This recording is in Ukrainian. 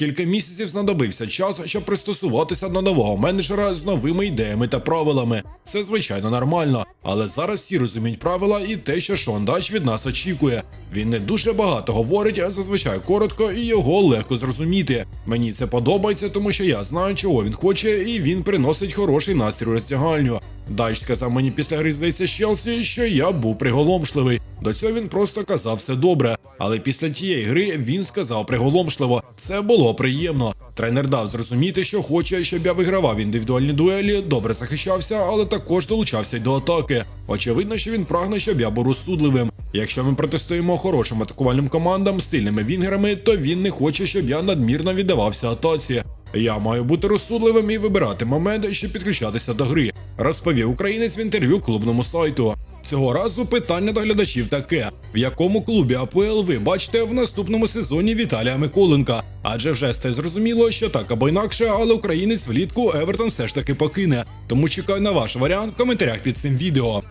кілька місяців знадобився час, щоб пристосуватися до нового менеджера з новими ідеями та правилами. Це звичайно нормально, але зараз всі розуміють правила і те, що Шон Дач від нас очікує. Він не дуже багато говорить, а зазвичай коротко, і його легко зрозуміти. Мені це подобається, тому що я знаю, чого він хоче, і він приносить хороший настрій роздягальню. Дач сказав мені після гри здається з Челсі, що я був приголомшливий. До цього він просто казав все добре. Але після тієї гри він сказав приголомшливо. Це було приємно. Тренер дав зрозуміти, що хоче, щоб я вигравав індивідуальні дуелі, добре захищався, але також долучався й до атаки. Очевидно, що він прагне, щоб я був розсудливим. Якщо ми протистоїмо хорошим атакувальним командам сильними вінгерами, то він не хоче, щоб я надмірно віддавався атаці. Я маю бути розсудливим і вибирати момент, щоб підключатися до гри, розповів українець в інтерв'ю клубному сайту. Цього разу питання до глядачів таке: в якому клубі АПЛ ви бачите в наступному сезоні Віталія Миколенка? Адже вже стає зрозуміло, що так або інакше, але українець влітку Евертон все ж таки покине. Тому чекаю на ваш варіант в коментарях під цим відео.